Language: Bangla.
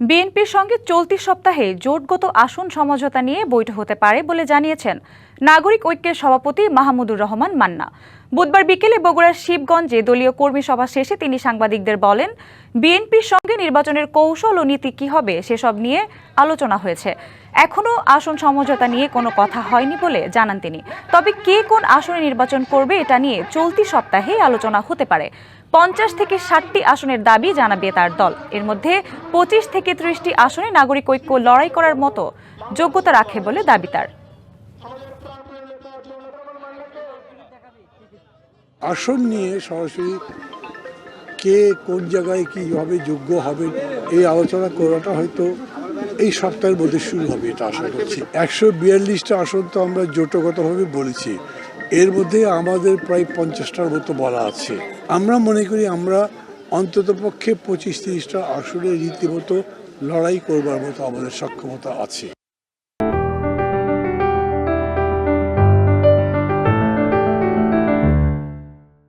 বিএনপির সঙ্গে চলতি সপ্তাহে জোটগত আসন সমঝোতা নিয়ে বৈঠক হতে পারে বলে জানিয়েছেন নাগরিক ঐক্যের সভাপতি মাহমুদুর রহমান মান্না। বুধবার বিকেলে বগুড়ার শিবগঞ্জে দলীয় কর্মী সভা শেষে তিনি সাংবাদিকদের বলেন, বিএনপির সঙ্গে নির্বাচনের কৌশল ও নীতি কী হবে সেসব নিয়ে আলোচনা হয়েছে। এখনও আসন সমঝোতা নিয়ে কোনো কথা হয়নি বলে জানান তিনি। তবে কে কোন আসনে নির্বাচন করবে এটা নিয়ে চলতি সপ্তাহে আলোচনা হতে পারে। পঞ্চাশ থেকে ষাটটি আসনের দাবি জানাবে তার দল। এর মধ্যে পঁচিশ থেকে ত্রিশটি আসনে নাগরিক ঐক্য লড়াই করার মতো যোগ্যতা রাখে বলে দাবি তার। আসন নিয়ে সরাসরি কে কোন জায়গায় কীভাবে যোগ্য হবে, এই আলোচনা করাটা হয়তো এই সপ্তাহের মধ্যে শুরু হবে এটা আশা করছি। একশো বিয়াল্লিশটা আসন তো আমরা জোটগতভাবে বলেছি। এর মধ্যে আমাদের প্রায় পঞ্চাশটার মতো বলা আছে। আমরা মনে করি আমরা অন্তত পক্ষে পঁচিশ তিরিশটা আসনে রীতিমতো লড়াই করবার মতো আমাদের সক্ষমতা আছে।